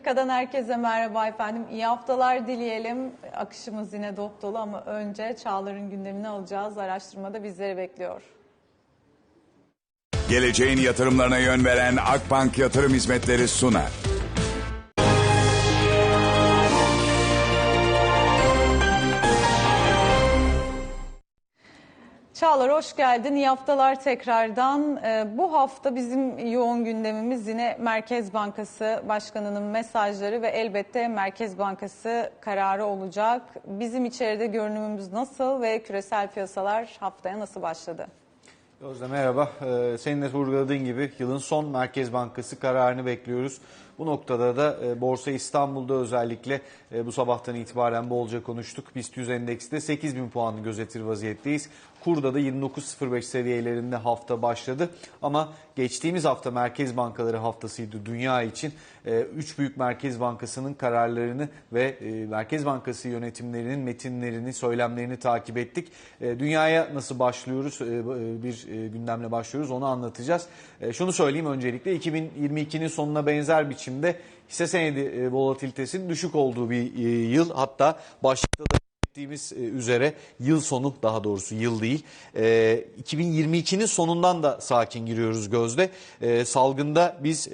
30 dakikadan herkese merhaba efendim. İyi haftalar dileyelim. Akışımız yine dop dolu ama önce Çağlar'ın gündemini alacağız. Araştırmada bizleri bekliyor. Geleceğin yatırımlarına yön veren Akbank Yatırım Hizmetleri sunar. Çağlar hoş geldin. İyi haftalar tekrardan. Ee, bu hafta bizim yoğun gündemimiz yine Merkez Bankası Başkanı'nın mesajları ve elbette Merkez Bankası kararı olacak. Bizim içeride görünümümüz nasıl ve küresel piyasalar haftaya nasıl başladı? Özde merhaba. Ee, senin de vurguladığın gibi yılın son Merkez Bankası kararını bekliyoruz. Bu noktada da e, Borsa İstanbul'da özellikle e, bu sabahtan itibaren bolca konuştuk. BIST 100 endekste 8000 puanı gözetir vaziyetteyiz. Kurda da 29.05 seviyelerinde hafta başladı. Ama geçtiğimiz hafta Merkez Bankaları haftasıydı dünya için. E, üç büyük Merkez Bankası'nın kararlarını ve e, Merkez Bankası yönetimlerinin metinlerini, söylemlerini takip ettik. E, dünyaya nasıl başlıyoruz? Bir gündemle başlıyoruz. Onu anlatacağız. Şunu söyleyeyim öncelikle 2022'nin sonuna benzer biçimde hisse senedi volatilitesinin düşük olduğu bir yıl. Hatta başlıkta da ettiğimiz üzere yıl sonu daha doğrusu yıl değil. 2022'nin sonundan da sakin giriyoruz gözde. Salgında biz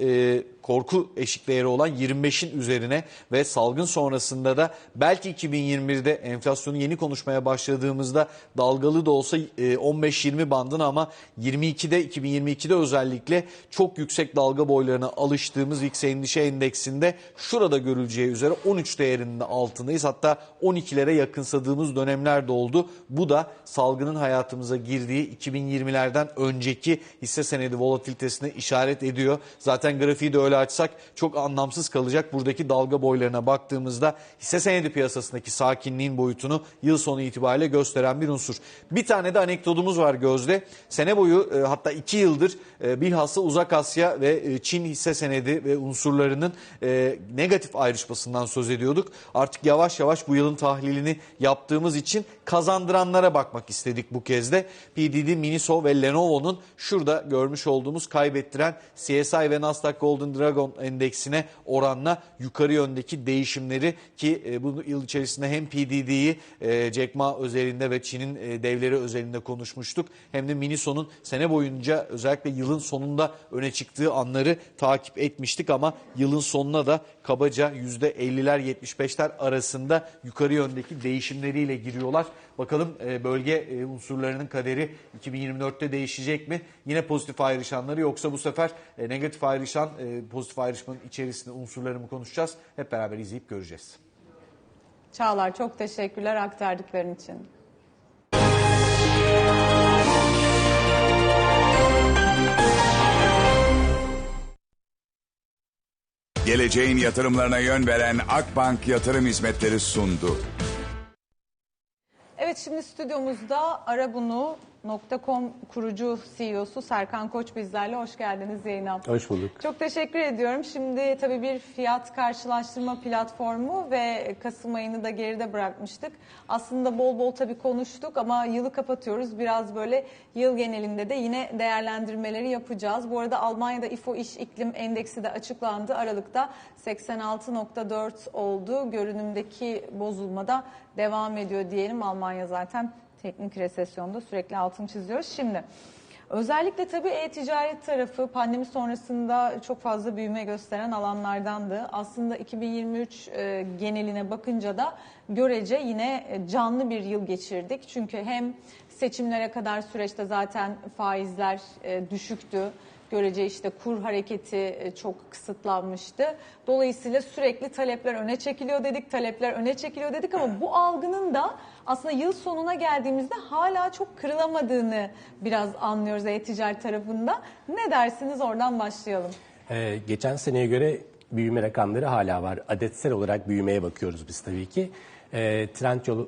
korku eşik değeri olan 25'in üzerine ve salgın sonrasında da belki 2021'de enflasyonu yeni konuşmaya başladığımızda dalgalı da olsa 15-20 e, bandın ama 22'de 2022'de özellikle çok yüksek dalga boylarına alıştığımız VIX endişe endeksinde şurada görüleceği üzere 13 değerinde altındayız. Hatta 12'lere yakınsadığımız dönemler de oldu. Bu da salgının hayatımıza girdiği 2020'lerden önceki hisse senedi volatilitesine işaret ediyor. Zaten grafiği de öyle açsak çok anlamsız kalacak. Buradaki dalga boylarına baktığımızda hisse senedi piyasasındaki sakinliğin boyutunu yıl sonu itibariyle gösteren bir unsur. Bir tane de anekdotumuz var Gözde. Sene boyu e, hatta iki yıldır e, bilhassa Uzak Asya ve e, Çin hisse senedi ve unsurlarının e, negatif ayrışmasından söz ediyorduk. Artık yavaş yavaş bu yılın tahlilini yaptığımız için kazandıranlara bakmak istedik bu kez de. PDD, Miniso ve Lenovo'nun şurada görmüş olduğumuz kaybettiren CSI ve Nasdaq Golden Dragon endeksine oranla yukarı yöndeki değişimleri ki e, bu yıl içerisinde hem PDD'yi e, Jack Ma özelinde ve Çin'in e, devleri özelinde konuşmuştuk. Hem de Miniso'nun sene boyunca özellikle yılın sonunda öne çıktığı anları takip etmiştik ama yılın sonuna da kabaca %50'ler 75'ler arasında yukarı yöndeki değişimleriyle giriyorlar. Bakalım e, bölge e, unsurlarının kaderi 2024'te değişecek mi? Yine pozitif ayrışanları yoksa bu sefer e, negatif ayrışan pozitif ayrışmanın içerisinde unsurları mı konuşacağız? Hep beraber izleyip göreceğiz. Çağlar çok teşekkürler aktardıkların için. Geleceğin yatırımlarına yön veren Akbank Yatırım Hizmetleri sundu. Evet şimdi stüdyomuzda Arabunu Nokta.com kurucu CEO'su Serkan Koç bizlerle. Hoş geldiniz yayına. Hoş bulduk. Çok teşekkür ediyorum. Şimdi tabii bir fiyat karşılaştırma platformu ve Kasım ayını da geride bırakmıştık. Aslında bol bol tabii konuştuk ama yılı kapatıyoruz. Biraz böyle yıl genelinde de yine değerlendirmeleri yapacağız. Bu arada Almanya'da İFO İş İklim Endeksi de açıklandı. Aralıkta 86.4 oldu. Görünümdeki bozulmada devam ediyor diyelim. Almanya zaten teknik resesyonda sürekli altını çiziyoruz. Şimdi özellikle tabii e-ticaret tarafı pandemi sonrasında çok fazla büyüme gösteren alanlardandı. Aslında 2023 e, geneline bakınca da görece yine e, canlı bir yıl geçirdik. Çünkü hem seçimlere kadar süreçte zaten faizler e, düşüktü görece işte kur hareketi e, çok kısıtlanmıştı. Dolayısıyla sürekli talepler öne çekiliyor dedik, talepler öne çekiliyor dedik ama bu algının da aslında yıl sonuna geldiğimizde hala çok kırılamadığını biraz anlıyoruz e-ticaret tarafında. Ne dersiniz oradan başlayalım. Ee, geçen seneye göre büyüme rakamları hala var. Adetsel olarak büyümeye bakıyoruz biz tabii ki. Ee, Trendyol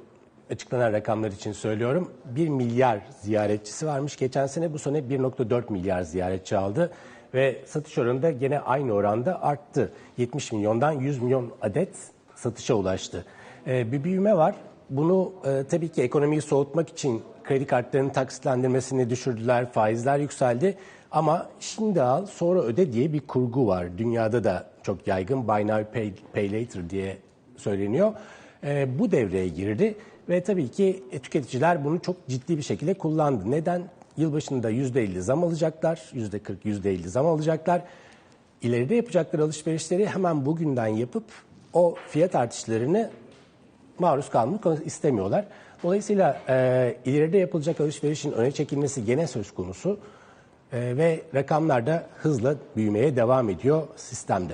açıklanan rakamlar için söylüyorum. 1 milyar ziyaretçisi varmış geçen sene. Bu sene 1.4 milyar ziyaretçi aldı. Ve satış oranı da gene aynı oranda arttı. 70 milyondan 100 milyon adet satışa ulaştı. Ee, bir büyüme var. Bunu e, tabii ki ekonomiyi soğutmak için kredi kartlarının taksitlendirmesini düşürdüler, faizler yükseldi. Ama şimdi al sonra öde diye bir kurgu var. Dünyada da çok yaygın buy now pay, pay later diye söyleniyor. Ee, bu devreye girdi ve tabii ki tüketiciler bunu çok ciddi bir şekilde kullandı. Neden? Yılbaşında %50 zam alacaklar, %40, %50 zam alacaklar. İleride yapacakları alışverişleri hemen bugünden yapıp o fiyat artışlarını maruz kalmak istemiyorlar. Dolayısıyla e, ileride yapılacak alışverişin öne çekilmesi gene söz konusu E, ve rakamlar da hızla büyümeye devam ediyor sistemde.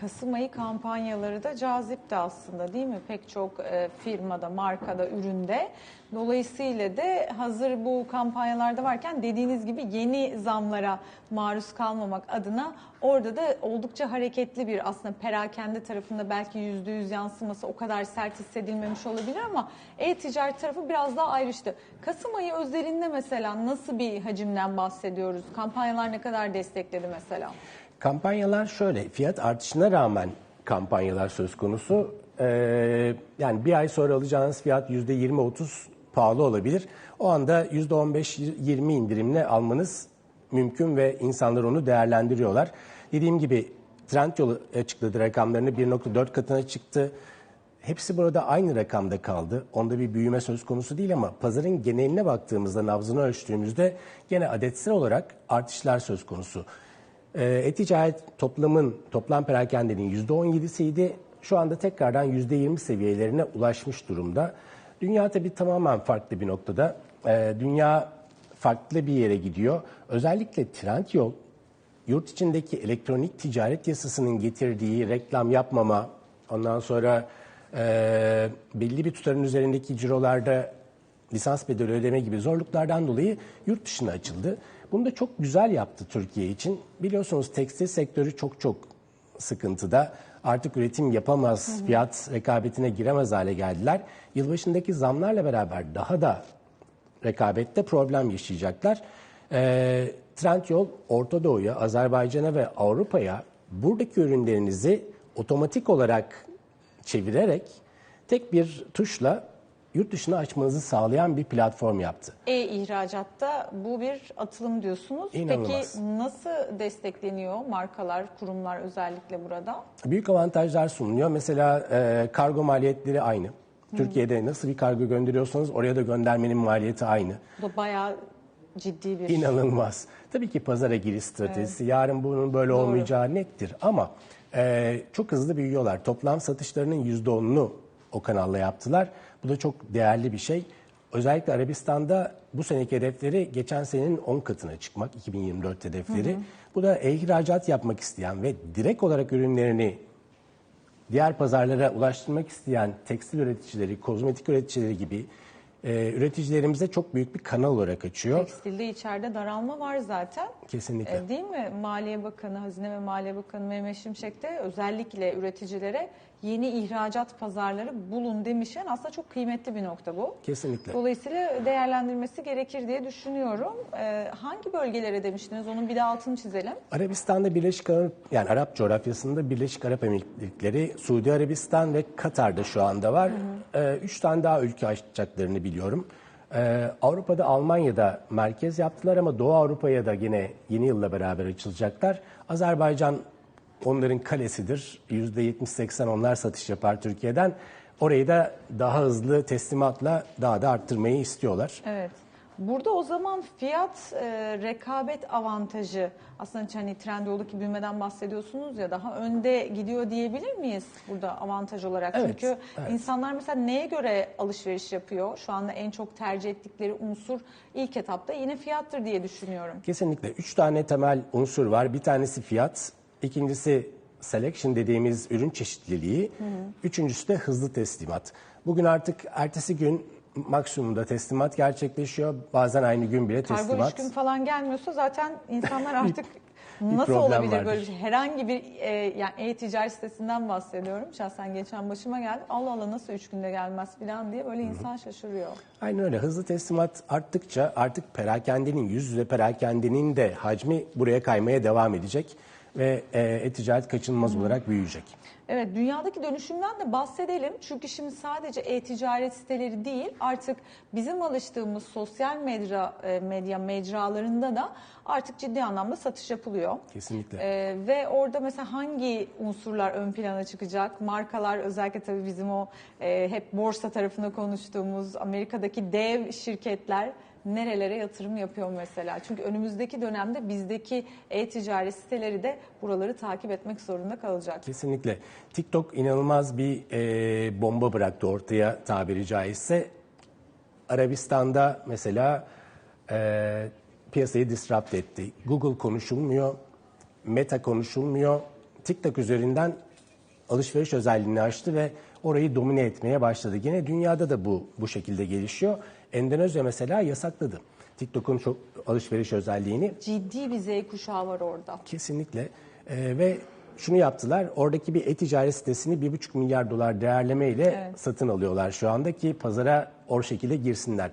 Kasım ayı kampanyaları da cazipti aslında değil mi? Pek çok e, firmada, markada, üründe. Dolayısıyla da hazır bu kampanyalarda varken dediğiniz gibi yeni zamlara maruz kalmamak adına orada da oldukça hareketli bir aslında perakende tarafında belki yüzde yüz yansıması o kadar sert hissedilmemiş olabilir ama e-ticaret tarafı biraz daha ayrıştı. Kasım ayı özelinde mesela nasıl bir hacimden bahsediyoruz? Kampanyalar ne kadar destekledi mesela? Kampanyalar şöyle, fiyat artışına rağmen kampanyalar söz konusu. Ee, yani bir ay sonra alacağınız fiyat %20-30 pahalı olabilir. O anda %15-20 indirimle almanız mümkün ve insanlar onu değerlendiriyorlar. Dediğim gibi Trendyol açıkladı rakamlarını 1.4 katına çıktı. Hepsi burada aynı rakamda kaldı. Onda bir büyüme söz konusu değil ama pazarın geneline baktığımızda, nabzını ölçtüğümüzde gene adetsel olarak artışlar söz konusu. Ee, E-ticaret toplamın, toplam perakendenin %17'siydi. Şu anda tekrardan %20 seviyelerine ulaşmış durumda. Dünya tabii tamamen farklı bir noktada. Ee, dünya farklı bir yere gidiyor. Özellikle Trendyol yurt içindeki elektronik ticaret yasasının getirdiği reklam yapmama, ondan sonra e, belli bir tutarın üzerindeki cirolarda lisans bedeli ödeme gibi zorluklardan dolayı yurt dışına açıldı. Bunu da çok güzel yaptı Türkiye için. Biliyorsunuz tekstil sektörü çok çok sıkıntıda. Artık üretim yapamaz, fiyat rekabetine giremez hale geldiler. Yılbaşındaki zamlarla beraber daha da rekabette problem yaşayacaklar. Ee, Trendyol Orta Doğu'ya, Azerbaycan'a ve Avrupa'ya buradaki ürünlerinizi otomatik olarak çevirerek tek bir tuşla yurt dışına açmanızı sağlayan bir platform yaptı. E-ihracatta bu bir atılım diyorsunuz. İnanılmaz. Peki nasıl destekleniyor markalar, kurumlar özellikle burada? Büyük avantajlar sunuluyor. Mesela e, kargo maliyetleri aynı. Türkiye'de nasıl bir kargo gönderiyorsanız oraya da göndermenin maliyeti aynı. Bu da bayağı ciddi bir İnanılmaz. Tabii ki pazara giriş stratejisi. Yarın bunun böyle olmayacağı nettir. Ama e, çok hızlı büyüyorlar. Toplam satışlarının %10'unu o kanalla yaptılar. Bu da çok değerli bir şey. Özellikle Arabistan'da bu seneki hedefleri geçen senenin 10 katına çıkmak, 2024 hedefleri. Bu da e-ihracat yapmak isteyen ve direkt olarak ürünlerini diğer pazarlara ulaştırmak isteyen tekstil üreticileri, kozmetik üreticileri gibi e, üreticilerimize çok büyük bir kanal olarak açıyor. Tekstilde içeride daralma var zaten. Kesinlikle. E, değil mi? Maliye Bakanı, Hazine ve Maliye Bakanı Mehmet Şimşek de özellikle üreticilere yeni ihracat pazarları bulun demişken aslında çok kıymetli bir nokta bu. Kesinlikle. Dolayısıyla değerlendirmesi gerekir diye düşünüyorum. E, hangi bölgelere demiştiniz? Onun bir de altını çizelim. Arabistan'da Birleşik Arap yani Arap coğrafyasında Birleşik Arap Emirlikleri, Suudi Arabistan ve Katar'da şu anda var. Ee, üç tane daha ülke açacaklarını biliyorum. Ee, Avrupa'da Almanya'da merkez yaptılar ama Doğu Avrupa'ya da yine yeni yılla beraber açılacaklar. Azerbaycan onların kalesidir. %70-80 onlar satış yapar Türkiye'den. Orayı da daha hızlı teslimatla daha da arttırmayı istiyorlar. Evet. Burada o zaman fiyat e, rekabet avantajı aslında hani Trendyol'daki büyümeden bahsediyorsunuz ya daha önde gidiyor diyebilir miyiz burada avantaj olarak? Evet, Çünkü evet. insanlar mesela neye göre alışveriş yapıyor? Şu anda en çok tercih ettikleri unsur ilk etapta yine fiyattır diye düşünüyorum. Kesinlikle. Üç tane temel unsur var. Bir tanesi fiyat, ikincisi selection dediğimiz ürün çeşitliliği, üçüncüsü de hızlı teslimat. Bugün artık ertesi gün maksimumda teslimat gerçekleşiyor. Bazen aynı gün bile Kargo teslimat. üç gün falan gelmiyorsa zaten insanlar artık nasıl olabilir vardır. böyle bir şey? Herhangi bir e, yani e-ticaret sitesinden bahsediyorum. Şahsen geçen başıma geldi. Allah Allah nasıl üç günde gelmez falan diye böyle insan şaşırıyor. Aynen öyle. Hızlı teslimat arttıkça artık perakendenin, yüz yüze perakendenin de hacmi buraya kaymaya devam edecek. Ve e, e-ticaret kaçınılmaz olarak büyüyecek. Evet, dünyadaki dönüşümden de bahsedelim. Çünkü şimdi sadece e-ticaret siteleri değil, artık bizim alıştığımız sosyal medya, e, medya mecralarında da artık ciddi anlamda satış yapılıyor. Kesinlikle. Ee, ve orada mesela hangi unsurlar ön plana çıkacak? Markalar özellikle tabii bizim o e, hep borsa tarafında konuştuğumuz Amerika'daki dev şirketler nerelere yatırım yapıyor mesela? Çünkü önümüzdeki dönemde bizdeki e-ticaret siteleri de buraları takip etmek zorunda kalacak. Kesinlikle. TikTok inanılmaz bir e, bomba bıraktı ortaya tabiri caizse. Arabistan'da mesela e, piyasayı disrupt etti. Google konuşulmuyor, Meta konuşulmuyor. TikTok üzerinden alışveriş özelliğini açtı ve orayı domine etmeye başladı. Yine dünyada da bu bu şekilde gelişiyor. Endonezya mesela yasakladı. TikTok'un çok alışveriş özelliğini Ciddi bir Z kuşağı var orada. Kesinlikle. Ee, ve şunu yaptılar. Oradaki bir e-ticaret sitesini 1,5 milyar dolar değerlemeyle satın alıyorlar şu anda ki pazara o şekilde girsinler.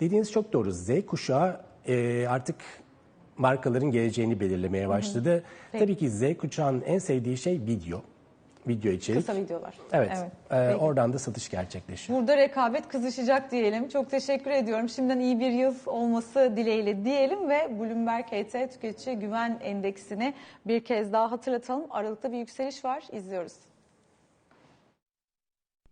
Dediğiniz çok doğru. Z kuşağı e, artık markaların geleceğini belirlemeye başladı. Tabii ki Z kuşağının en sevdiği şey video. Video içerik. Kısa videolar. Evet. Ee, Peki. oradan da satış gerçekleşiyor. Burada rekabet kızışacak diyelim. Çok teşekkür ediyorum. Şimdiden iyi bir yıl olması dileğiyle diyelim ve Bloomberg HT Tüketici Güven Endeksini bir kez daha hatırlatalım. Aralıkta bir yükseliş var. İzliyoruz.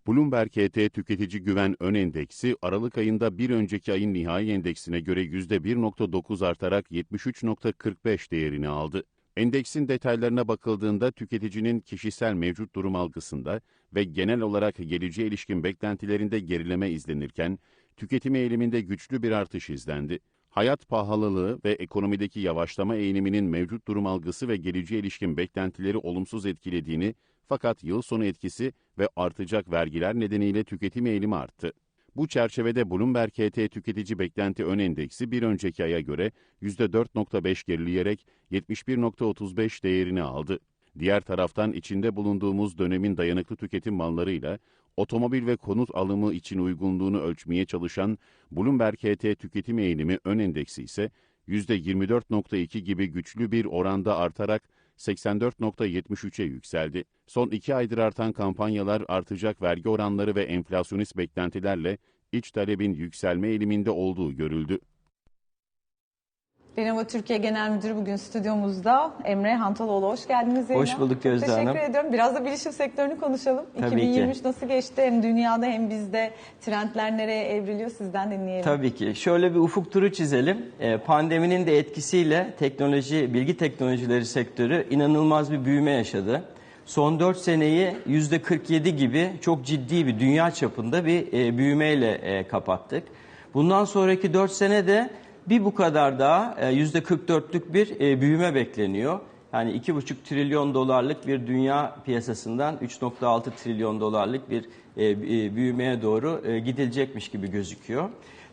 Bloomberg HT Tüketici Güven Ön Endeksi Aralık ayında bir önceki ayın nihai endeksine göre %1.9 artarak 73.45 değerini aldı. Endeksin detaylarına bakıldığında tüketicinin kişisel mevcut durum algısında ve genel olarak geleceğe ilişkin beklentilerinde gerileme izlenirken, tüketim eğiliminde güçlü bir artış izlendi. Hayat pahalılığı ve ekonomideki yavaşlama eğiliminin mevcut durum algısı ve geleceğe ilişkin beklentileri olumsuz etkilediğini fakat yıl sonu etkisi ve artacak vergiler nedeniyle tüketim eğilimi arttı. Bu çerçevede Bloomberg HT Tüketici Beklenti Ön Endeksi bir önceki aya göre %4.5 gerileyerek 71.35 değerini aldı. Diğer taraftan içinde bulunduğumuz dönemin dayanıklı tüketim mallarıyla otomobil ve konut alımı için uygunluğunu ölçmeye çalışan Bloomberg HT Tüketim Eğilimi Ön Endeksi ise %24.2 gibi güçlü bir oranda artarak 84.73'e yükseldi. Son iki aydır artan kampanyalar, artacak vergi oranları ve enflasyonist beklentilerle iç talebin yükselme eğiliminde olduğu görüldü. Lenovo Türkiye Genel Müdürü bugün stüdyomuzda. Emre Hantaloğlu hoş geldiniz yayına. Hoş bulduk Çok Gözde teşekkür Hanım. ediyorum. Biraz da bilişim sektörünü konuşalım. Tabii 2023 ki. nasıl geçti? Hem dünyada hem bizde trendler nereye evriliyor sizden dinleyelim. Tabii ki. Şöyle bir ufuk turu çizelim. Ee, Pandeminin de etkisiyle teknoloji, bilgi teknolojileri sektörü inanılmaz bir büyüme yaşadı. Son 4 seneyi %47 gibi çok ciddi bir dünya çapında bir e, büyümeyle e, kapattık. Bundan sonraki 4 sene de bir bu kadar daha e, %44'lük bir e, büyüme bekleniyor. Yani 2,5 trilyon dolarlık bir dünya piyasasından 3,6 trilyon dolarlık bir e, büyümeye doğru gidilecekmiş gibi gözüküyor.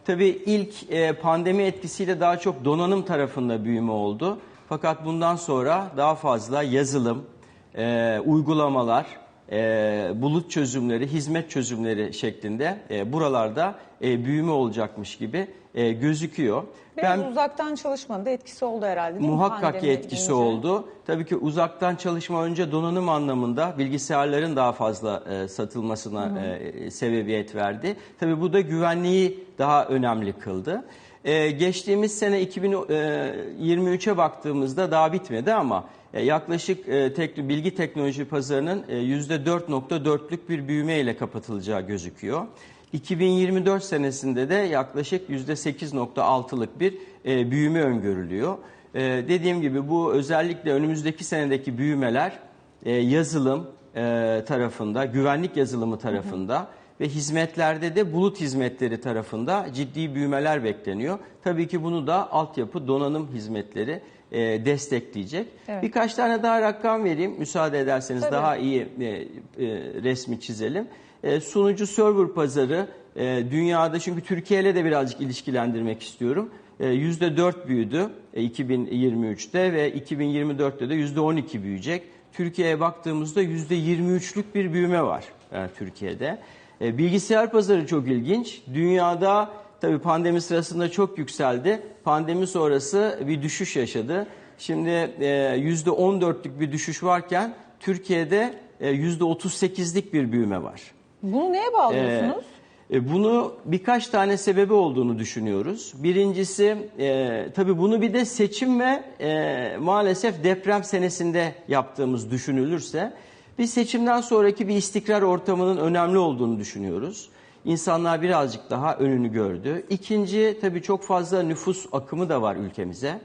Tabii ilk pandemi etkisiyle daha çok donanım tarafında büyüme oldu. Fakat bundan sonra daha fazla yazılım, uygulamalar, bulut çözümleri, hizmet çözümleri şeklinde buralarda büyüme olacakmış gibi e, gözüküyor. Biraz uzaktan çalışmanın da etkisi oldu herhalde değil mi? Muhakkak ki etkisi gelince? oldu. Tabii ki uzaktan çalışma önce donanım anlamında bilgisayarların daha fazla e, satılmasına e, sebebiyet verdi. Tabii bu da güvenliği daha önemli kıldı. E, geçtiğimiz sene 2023'e baktığımızda daha bitmedi ama e, yaklaşık e, tek, bilgi teknoloji pazarının e, %4.4'lük bir büyümeyle kapatılacağı gözüküyor. 2024 senesinde de yaklaşık %8.6'lık bir e, büyüme öngörülüyor. E, dediğim gibi bu özellikle önümüzdeki senedeki büyümeler e, yazılım e, tarafında, güvenlik yazılımı tarafında ve hizmetlerde de bulut hizmetleri tarafında ciddi büyümeler bekleniyor. Tabii ki bunu da altyapı donanım hizmetleri e, destekleyecek. Evet. Birkaç tane daha rakam vereyim müsaade ederseniz Tabii. daha iyi e, e, resmi çizelim. E, sunucu server pazarı e, dünyada çünkü Türkiye ile de birazcık ilişkilendirmek istiyorum. E, %4 büyüdü e, 2023'te ve 2024'te de %12 büyüyecek. Türkiye'ye baktığımızda %23'lük bir büyüme var e, Türkiye'de. E, bilgisayar pazarı çok ilginç. Dünyada tabii pandemi sırasında çok yükseldi. Pandemi sonrası bir düşüş yaşadı. Şimdi e, %14'lük bir düşüş varken Türkiye'de e, %38'lik bir büyüme var. Bunu neye bağlıyorsunuz? E, Bunu birkaç tane sebebi olduğunu düşünüyoruz. Birincisi e, tabii bunu bir de seçim ve e, maalesef deprem senesinde yaptığımız düşünülürse bir seçimden sonraki bir istikrar ortamının önemli olduğunu düşünüyoruz. İnsanlar birazcık daha önünü gördü. İkinci tabii çok fazla nüfus akımı da var ülkemize.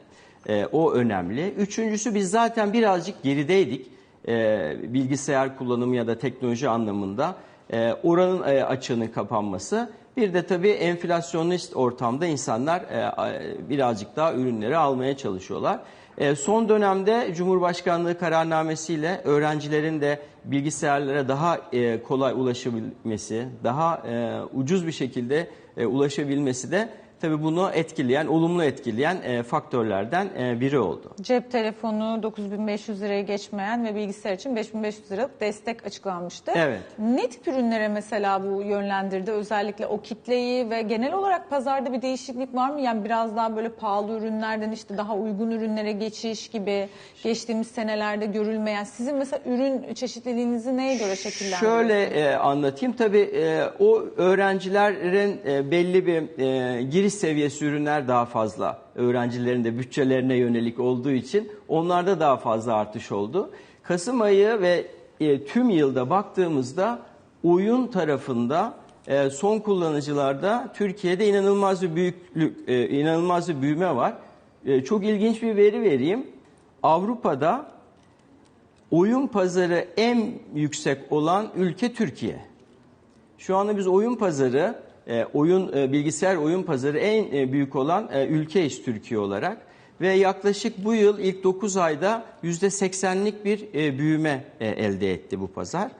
E, o önemli. Üçüncüsü biz zaten birazcık gerideydik e, bilgisayar kullanımı ya da teknoloji anlamında e, oranın e, açığının kapanması. Bir de tabii enflasyonist ortamda insanlar e, birazcık daha ürünleri almaya çalışıyorlar. E, son dönemde Cumhurbaşkanlığı kararnamesiyle öğrencilerin de bilgisayarlara daha e, kolay ulaşabilmesi, daha e, ucuz bir şekilde e, ulaşabilmesi de tabii bunu etkileyen, olumlu etkileyen e, faktörlerden e, biri oldu. Cep telefonu 9500 liraya geçmeyen ve bilgisayar için 5500 liralık destek açıklanmıştı. Evet. Ne tip ürünlere mesela bu yönlendirdi? Özellikle o kitleyi ve genel olarak pazarda bir değişiklik var mı? Yani biraz daha böyle pahalı ürünlerden işte daha uygun ürünlere geçiş gibi geçtiğimiz senelerde görülmeyen. Sizin mesela ürün çeşitliliğinizi neye göre şekillendiriyorsunuz? Şöyle e, anlatayım. Tabii e, o öğrencilerin e, belli bir e, giriş seviyesi ürünler daha fazla. Öğrencilerin de bütçelerine yönelik olduğu için onlarda daha fazla artış oldu. Kasım ayı ve e, tüm yılda baktığımızda oyun tarafında e, son kullanıcılarda Türkiye'de inanılmaz bir büyüklük, e, inanılmaz bir büyüme var. E, çok ilginç bir veri vereyim. Avrupa'da oyun pazarı en yüksek olan ülke Türkiye. Şu anda biz oyun pazarı, e, oyun e, bilgisayar oyun pazarı en e, büyük olan e, ülkeyiz Türkiye olarak. Ve yaklaşık bu yıl ilk 9 ayda %80'lik bir büyüme elde etti bu pazar.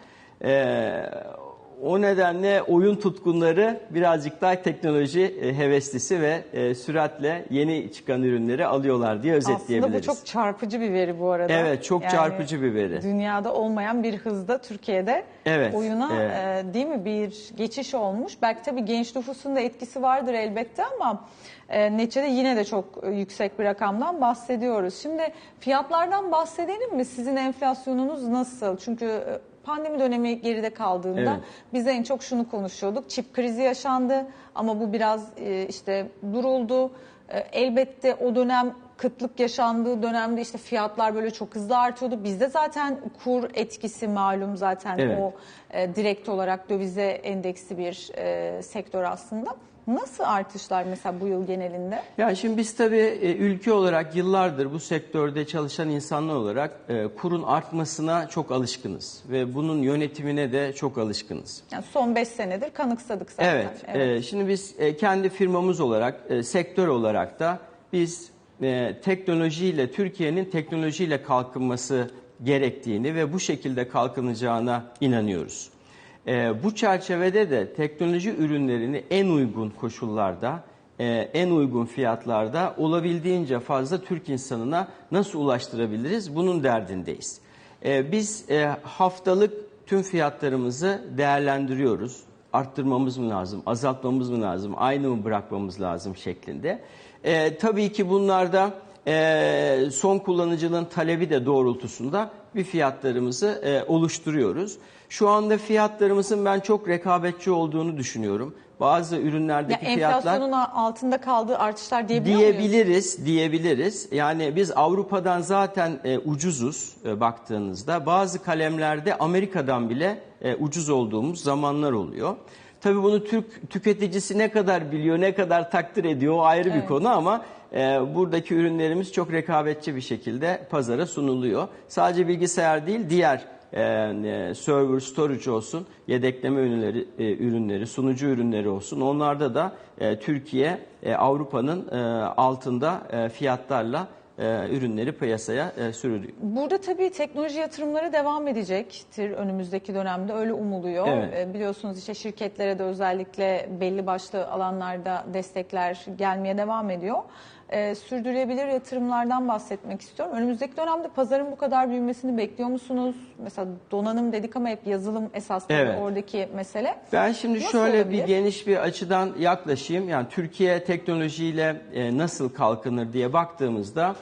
O nedenle oyun tutkunları birazcık daha teknoloji e, heveslisi ve e, süratle yeni çıkan ürünleri alıyorlar diye özetleyebiliriz. Aslında bu çok çarpıcı bir veri bu arada. Evet, çok çarpıcı bir veri. Dünyada olmayan bir hızda Türkiye'de Evet, oyuna evet. e, değil mi bir geçiş olmuş. Belki tabii genç nüfusun da etkisi vardır elbette ama e, neticede yine de çok yüksek bir rakamdan bahsediyoruz. Şimdi fiyatlardan bahsedelim mi? Sizin enflasyonunuz nasıl? Çünkü pandemi dönemi geride kaldığında Evet. biz en çok şunu konuşuyorduk. Çip krizi yaşandı ama bu biraz e, işte duruldu. E, Elbette o dönem kıtlık yaşandığı dönemde işte fiyatlar böyle çok hızlı artıyordu. Bizde zaten kur etkisi malum zaten Evet. o e, direkt olarak dövize endeksi bir e, sektör aslında. Nasıl artışlar mesela bu yıl genelinde? Yani şimdi biz tabii e, ülke olarak yıllardır bu sektörde çalışan insanlar olarak e, kurun artmasına çok alışkınız ve bunun yönetimine de çok alışkınız. Yani son 5 senedir kanıksadık zaten. Evet, e, şimdi biz kendi firmamız olarak, sektör olarak da biz teknolojiyle, Türkiye'nin teknolojiyle kalkınması gerektiğini ve bu şekilde kalkınacağına inanıyoruz. E, bu çerçevede de teknoloji ürünlerini en uygun koşullarda, e, en uygun fiyatlarda olabildiğince fazla Türk insanına nasıl ulaştırabiliriz bunun derdindeyiz. E, biz e, haftalık tüm fiyatlarımızı değerlendiriyoruz. Arttırmamız mı lazım, azaltmamız mı lazım, aynı mı bırakmamız lazım şeklinde. E, tabii ki bunlarda e, son kullanıcının talebi de doğrultusunda bir fiyatlarımızı e, oluşturuyoruz. Şu anda fiyatlarımızın ben çok rekabetçi olduğunu düşünüyorum. Bazı Ya ürünlerdeki fiyatlar enflasyonun altında kaldığı artışlar diyebiliyor muyuz? diyebiliriz, diyebiliriz. Yani biz Avrupa'dan zaten e, ucuzuz e, baktığınızda. Bazı kalemlerde Amerika'dan bile e, ucuz olduğumuz zamanlar oluyor. Tabii bunu Türk tüketicisi ne kadar biliyor, ne kadar takdir ediyor o ayrı bir konu ama buradaki ürünlerimiz çok rekabetçi bir şekilde pazara sunuluyor. Sadece bilgisayar değil, diğer e, e, server, storage olsun, yedekleme ürünleri, e, ürünleri, sunucu ürünleri olsun. Onlarda da e, Türkiye e, Avrupa'nın e, altında e, fiyatlarla e, ürünleri piyasaya e, sürülüyor. Burada tabii teknoloji yatırımları devam edecektir önümüzdeki dönemde öyle umuluyor. Evet. Ee, Biliyorsunuz işte şirketlere de özellikle belli başlı alanlarda destekler gelmeye devam ediyor. Ee, sürdürülebilir yatırımlardan bahsetmek istiyorum. Önümüzdeki dönemde pazarın bu kadar büyümesini bekliyor musunuz? Mesela donanım dedik ama hep yazılım esas tabii Evet. oradaki mesele. Ben şimdi Nasıl şöyle olabilir? bir geniş bir açıdan yaklaşayım. Yani Türkiye teknolojiyle e, nasıl kalkınır diye baktığımızda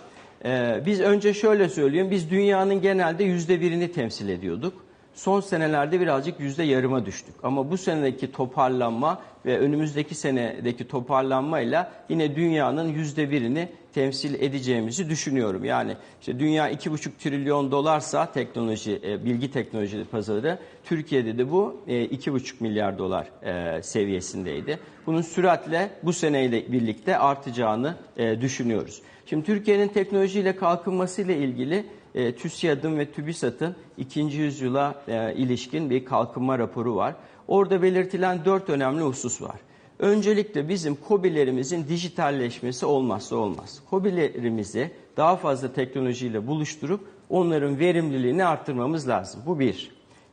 Ee, biz önce şöyle söyleyeyim, biz dünyanın genelde yüzde birini temsil ediyorduk. Son senelerde birazcık yüzde yarıma düştük. Ama bu senedeki toparlanma ve önümüzdeki senedeki toparlanmayla yine dünyanın yüzde birini temsil edeceğimizi düşünüyorum. Yani işte dünya iki buçuk trilyon dolarsa teknoloji, e, bilgi teknoloji pazarı, Türkiye'de de bu e, iki buçuk milyar dolar e, seviyesindeydi. Bunun süratle bu seneyle birlikte artacağını düşünüyoruz. Şimdi Türkiye'nin teknolojiyle kalkınmasıyla ilgili e, TÜSİAD'ın ve TÜBİSAT'ın ikinci yüzyıla e, ilişkin bir kalkınma raporu var. Orada belirtilen dört önemli husus var. Öncelikle bizim KOBİ'lerimizin dijitalleşmesi olmazsa olmaz. KOBİ'lerimizi daha fazla teknolojiyle buluşturup onların verimliliğini arttırmamız lazım. Bu bir.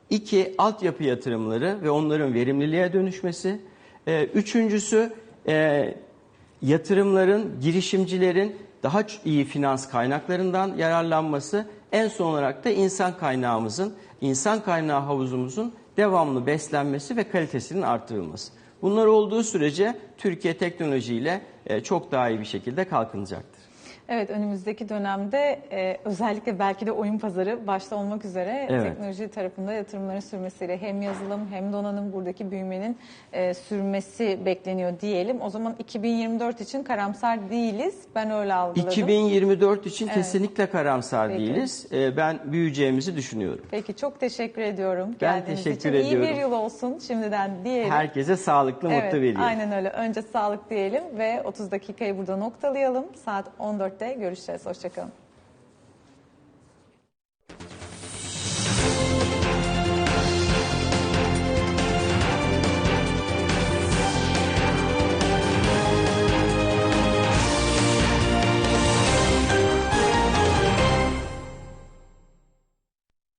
İki, altyapı yatırımları ve onların verimliliğe dönüşmesi. E, üçüncüsü, e, yatırımların, girişimcilerin daha iyi finans kaynaklarından yararlanması, en son olarak da insan kaynağımızın, insan kaynağı havuzumuzun devamlı beslenmesi ve kalitesinin artırılması. Bunlar olduğu sürece Türkiye teknolojiyle e, çok daha iyi bir şekilde kalkınacaktır. Evet önümüzdeki dönemde e, özellikle belki de oyun pazarı başta olmak üzere Evet. teknoloji tarafında yatırımların sürmesiyle hem yazılım hem donanım buradaki büyümenin e, sürmesi bekleniyor diyelim. O zaman 2024 için karamsar değiliz. Ben öyle algıladım. 2024 için Evet. kesinlikle karamsar Peki. değiliz. E, ben büyüyeceğimizi düşünüyorum. Peki çok teşekkür ediyorum. Ben geldiğiniz teşekkür için. ediyorum. İyi bir yıl olsun şimdiden diyelim. Herkese sağlıklı, mutlu bir Evet, yıl. aynen öyle. Önce sağlık diyelim ve 30 dakikayı burada noktalayalım. Saat 14'te görüşeceğiz. Hoşçakalın.